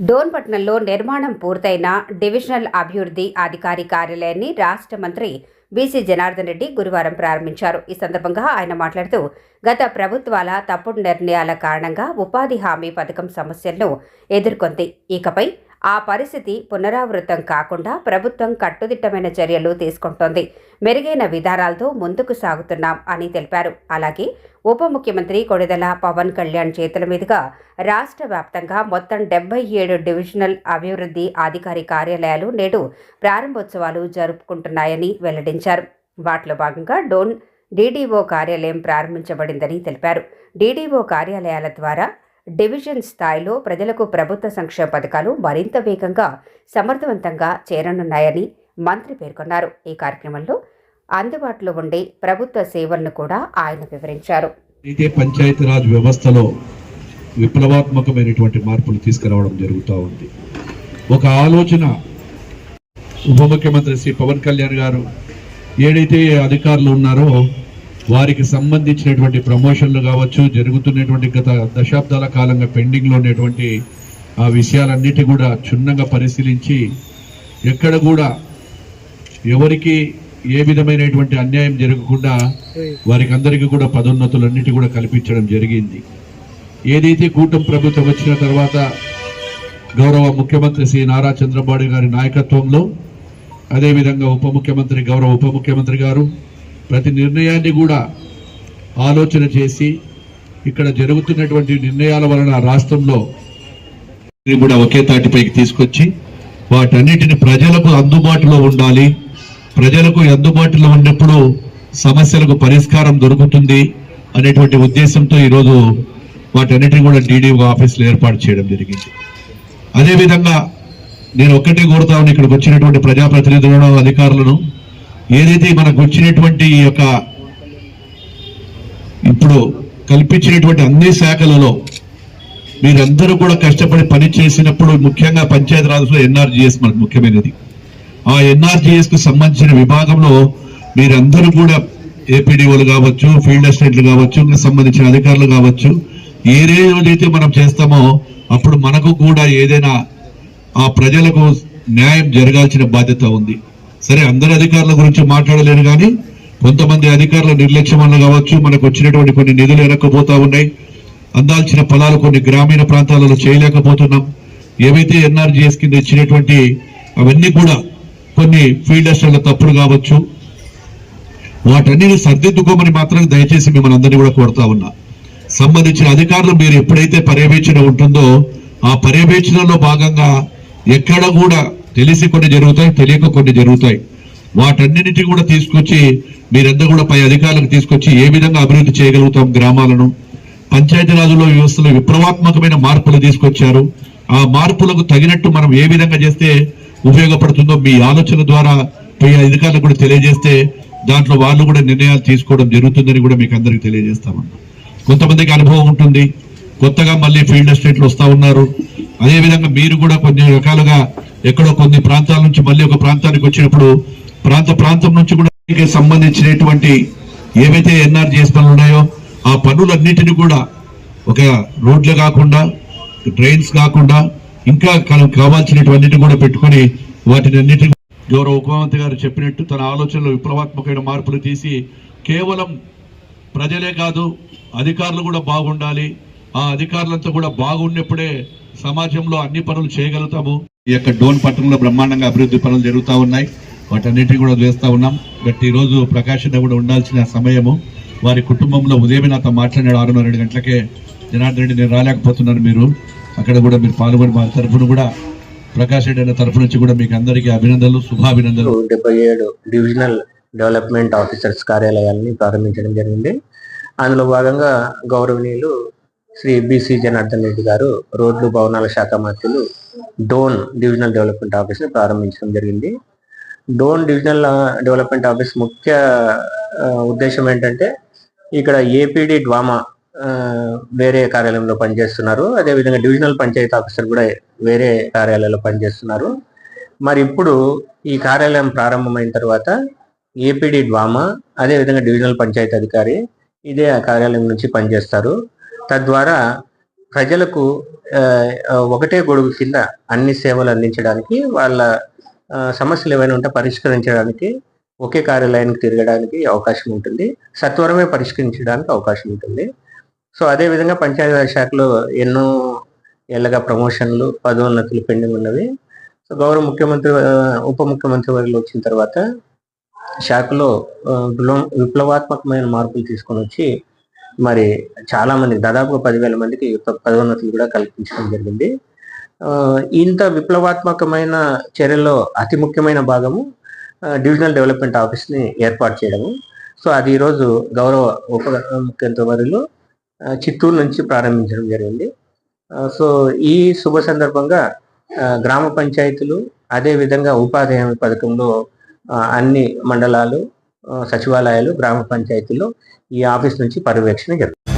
డోన్పట్నంలో నిర్మాణం పూర్తయిన డివిజనల్ అభివృద్ధి అధికారి కార్యాలయాన్ని రాష్ట్ర మంత్రి బీసీ జనార్దన్ రెడ్డి గురువారం ప్రారంభించారు. ఈ సందర్భంగా ఆయన మాట్లాడుతూ గత ప్రభుత్వాల తప్పుడు నిర్ణయాల కారణంగా ఉపాధి హామీ పథకం సమస్యలను ఎదుర్కొంది. ఇకపై ఆ పరిస్థితి పునరావృతం కాకుండా ప్రభుత్వం కట్టుదిట్టమైన చర్యలు తీసుకుంటోంది. మెరుగైన విధానాలతో ముందుకు సాగుతున్నాం అని తెలిపారు. అలాగే ఉప ముఖ్యమంత్రి కొడిదల పవన్ కళ్యాణ్ చేతుల మీదుగా రాష్ట్ర వ్యాప్తంగా మొత్తం డెబ్బై ఏడు డివిజనల్ అభివృద్ధి అధికారి కార్యాలయాలు నేడు ప్రారంభోత్సవాలు జరుపుకుంటున్నాయని వెల్లడించారు. వాటిలో భాగంగా డోన్ డీడీఓ కార్యాలయం ప్రారంభించబడిందని తెలిపారు. డీడీఓ కార్యాలయాల ద్వారా డివిజన్ స్థాయిలో ప్రజలకు ప్రభుత్వ సంక్షేమ పథకాలు మరింత వేగంగా సమర్థవంతంగా చేరనున్నాయని మంత్రి పేర్కొన్నారు. ఈ కార్యక్రమంలో అందుబాటులో ఉండే ప్రభుత్వ సేవలను కూడా ఆయన వివరించారు. అయితే పంచాయతీరాజ్ వ్యవస్థలో విప్లవాత్మకమైనటువంటి మార్పులు తీసుకురావడం జరుగుతూ ఉంది. ఒక ఆలోచన ఉప ముఖ్యమంత్రి శ్రీ పవన్ కళ్యాణ్ గారు ఏడైతే అధికారులు ఉన్నారో వారికి సంబంధించినటువంటి ప్రమోషన్లు కావచ్చు జరుగుతున్నటువంటి గత దశాబ్దాల కాలంగా పెండింగ్లో ఉన్నటువంటి ఆ విషయాలన్నిటి కూడా క్షుణ్ణంగా పరిశీలించి ఎక్కడ కూడా ఎవరికి ఏ విధమైనటువంటి అన్యాయం జరగకుండా వారికి అందరికీ కూడా పదోన్నతులన్నిటి కూడా కల్పించడం జరిగింది. ఏదైతే కూటమి ప్రభుత్వం వచ్చిన తర్వాత గౌరవ ముఖ్యమంత్రి శ్రీ నారా చంద్రబాబు గారి నాయకత్వంలో అదేవిధంగా ఉప ముఖ్యమంత్రి గౌరవ ఉప ముఖ్యమంత్రి గారు ప్రతి నిర్ణయాన్ని కూడా ఆలోచన చేసి ఇక్కడ జరుగుతున్నటువంటి నిర్ణయాల వలన రాష్ట్రంలో కూడా ఒకే తాటిపైకి తీసుకొచ్చి వాటన్నిటిని ప్రజలకు అందుబాటులో ఉండాలి. ప్రజలకు అందుబాటులో ఉన్నప్పుడు సమస్యలకు పరిష్కారం దొరుకుతుంది అనేటువంటి ఉద్దేశంతో ఈరోజు వాటన్నిటిని కూడా డీడీ ఆఫీసులు ఏర్పాటు చేయడం జరిగింది. అదేవిధంగా నేను ఒక్కటే కోరుతాను ఇక్కడికి వచ్చినటువంటి ప్రజాప్రతినిధులను అధికారులను ఏదైతే మనకు వచ్చినటువంటి ఈ యొక్క ఇప్పుడు కల్పించినటువంటి అన్ని శాఖలలో మీరందరూ కూడా కష్టపడి పని చేసినప్పుడు ముఖ్యంగా పంచాయతీరాజ్లో ఎన్ఆర్జీఎస్ మనకు ముఖ్యమైనది. ఆ ఎన్ఆర్జీఎస్కు సంబంధించిన విభాగంలో మీరందరూ కూడా ఏపీడీఓలు కావచ్చు ఫీల్డ్ అసిస్టెంట్లు కావచ్చు ఇంకా సంబంధించిన అధికారులు కావచ్చు ఏ రోజైతే మనం చేస్తామో అప్పుడు మనకు కూడా ఏదైనా ఆ ప్రజలకు న్యాయం జరగాల్సిన బాధ్యత ఉంది. సరే అందరి అధికారుల గురించి మాట్లాడలేను కానీ కొంతమంది అధికారుల నిర్లక్ష్యం వల్ల కావచ్చు మనకు వచ్చినటువంటి కొన్ని నిధులు ఎనక్కపోతా ఉన్నాయి. అందాల్సిన పొలాలు కొన్ని గ్రామీణ ప్రాంతాలలో చేయలేకపోతున్నాం. ఏవైతే ఎన్ఆర్జీఎస్ కింద ఇచ్చినటువంటి అవన్నీ కూడా కొన్ని ఫీల్డ్ అసిస్టెంట్ల తప్పులు కావచ్చు. వాటన్నిటిని సర్దిద్దుకోమని మాత్రం దయచేసి మిమ్మల్ని అందరినీ కూడా కోరుతా ఉన్నా. సంబంధించిన అధికారులు మీరు ఎప్పుడైతే పర్యవేక్షణ ఉంటుందో ఆ పర్యవేక్షణలో భాగంగా ఎక్కడ కూడా తెలిసి కొన్ని జరుగుతాయి తెలియక కొన్ని జరుగుతాయి. వాటన్నిటిని కూడా తీసుకొచ్చి మీరంతా కూడా పై అధికారులకు తీసుకొచ్చి ఏ విధంగా అభివృద్ధి చేయగలుగుతాం గ్రామాలను? పంచాయతీరాజులో వ్యవస్థలో విప్లవాత్మకమైన మార్పులు తీసుకొచ్చారు. ఆ మార్పులకు తగినట్టు మనం ఏ విధంగా చేస్తే ఉపయోగపడుతుందో మీ ఆలోచన ద్వారా పై అధికారులకు కూడా తెలియజేస్తే దాంట్లో వాళ్ళు కూడా నిర్ణయాలు తీసుకోవడం జరుగుతుందని కూడా మీకు అందరికి తెలియజేస్తామన్నా. కొంతమందికి అనుభవం ఉంటుంది. కొత్తగా మళ్ళీ ఫీల్డ్ ఎస్టేట్లు వస్తూ ఉన్నారు. అదేవిధంగా మీరు కూడా కొన్ని రకాలుగా ఎక్కడో కొన్ని ప్రాంతాల నుంచి మళ్ళీ ఒక ప్రాంతానికి వచ్చినప్పుడు ప్రాంత ప్రాంతం నుంచి కూడా దీనికి సంబంధించినటువంటి ఏవైతే ఎన్ఆర్జీఎస్ పనులు ఉన్నాయో ఆ పనులన్నిటిని కూడా ఒక రోడ్లు కాకుండా డ్రైన్స్ కాకుండా ఇంకా కావాల్సినటువంటి కూడా పెట్టుకొని వాటిని అన్నిటిని గౌరవ ఉపమంత్రి గారు చెప్పినట్టు తన ఆలోచనలో విప్లవాత్మకమైన మార్పులు తీసి కేవలం ప్రజలే కాదు అధికారులు కూడా బాగుండాలి. ఆ అధికారులంతా కూడా బాగున్నప్పుడే సమాజంలో అన్ని పనులు చేయగలుగుతాము. ఈ యొక్క డోన్ పట్టణంలో బ్రహ్మాండంగా అభివృద్ధి పనులు జరుగుతూ ఉన్నాయి. వాటన్నిటిని కూడా వేస్తూ ఉన్నాం. బట్ ఈరోజు రోజు కూడా ఉండాల్సిన సమయము వారి కుటుంబంలో ఉదయమే నాతో మాట్లాడాడు ఆరున్నర రెండు గంటలకే. జనార్దన్ రెడ్డి నేను రాలేకపోతున్నాను మీరు. అక్కడ కూడా మీరు పాల్గొని మా తరఫున కూడా ప్రకాష్ రెడ్డి అన్న తరఫు నుంచి కూడా మీకు అందరికీ అభినందనలు శుభాభినందనలు. డెబ్బై ఏడు డివిజనల్ డెవలప్మెంట్ ఆఫీసర్స్ కార్యాలయాన్ని ప్రారంభించడం జరిగింది. అందులో భాగంగా గౌరవనీయులు శ్రీ బిసి జనార్దన్ రెడ్డి గారు రోడ్లు భవనాల శాఖ మంత్రులు డోన్ డివిజనల్ డెవలప్మెంట్ ఆఫీస్ని ప్రారంభించడం జరిగింది. డోన్ డివిజనల్ డెవలప్మెంట్ ఆఫీస్ ముఖ్య ఉద్దేశం ఏంటంటే ఇక్కడ ఏపీడి డ్వామా వేరే కార్యాలయంలో పనిచేస్తున్నారు. అదేవిధంగా డివిజనల్ పంచాయతీ ఆఫీసర్ కూడా వేరే కార్యాలయంలో పనిచేస్తున్నారు. మరి ఇప్పుడు ఈ కార్యాలయం ప్రారంభమైన తర్వాత ఏపీడీ డ్వామా అదేవిధంగా డివిజనల్ పంచాయతీ అధికారి ఇదే ఆ కార్యాలయం నుంచి పనిచేస్తారు. తద్వారా ప్రజలకు ఒకటే గొడుగు కింద అన్ని సేవలు అందించడానికి వాళ్ళ సమస్యలు ఏమైనా ఉంటే పరిష్కరించడానికి ఒకే కార్యాలయానికి తిరగడానికి అవకాశం ఉంటుంది. సత్వరమే పరిష్కరించడానికి అవకాశం ఉంటుంది. సో అదే విధంగా శాఖలో ఎన్నో ఏళ్ళగా ప్రమోషన్లు పదోన్నతులు పెండింగ్ ఉన్నవి. సో గౌరవ ముఖ్యమంత్రి ఉప ముఖ్యమంత్రి వారిలో వచ్చిన తర్వాత శాఖలో విప్లవాత్మకమైన మార్పులు తీసుకొని వచ్చి మరి చాలా మంది దాదాపుగా పదివేల మందికి పదోన్నతులు కూడా కల్పించడం జరిగింది. ఇంత విప్లవాత్మకమైన చర్యలో అతి ముఖ్యమైన భాగము డివిజనల్ డెవలప్మెంట్ ఆఫీస్ని ఏర్పాటు చేయడము. సో అది ఈరోజు గౌరవ ఉప ముఖ్యమంత్రి చిత్తూరు నుంచి ప్రారంభించడం జరిగింది. సో ఈ శుభ సందర్భంగా గ్రామ పంచాయతీలు అదే విధంగా ఉపాధి హామీ పథకంలో అన్ని మండలాలు సచివాలయాలు గ్రామ పంచాయతీల్లో ఈ ఆఫీస్ నుంచి పర్యవేక్షణ జరుగుతుంది.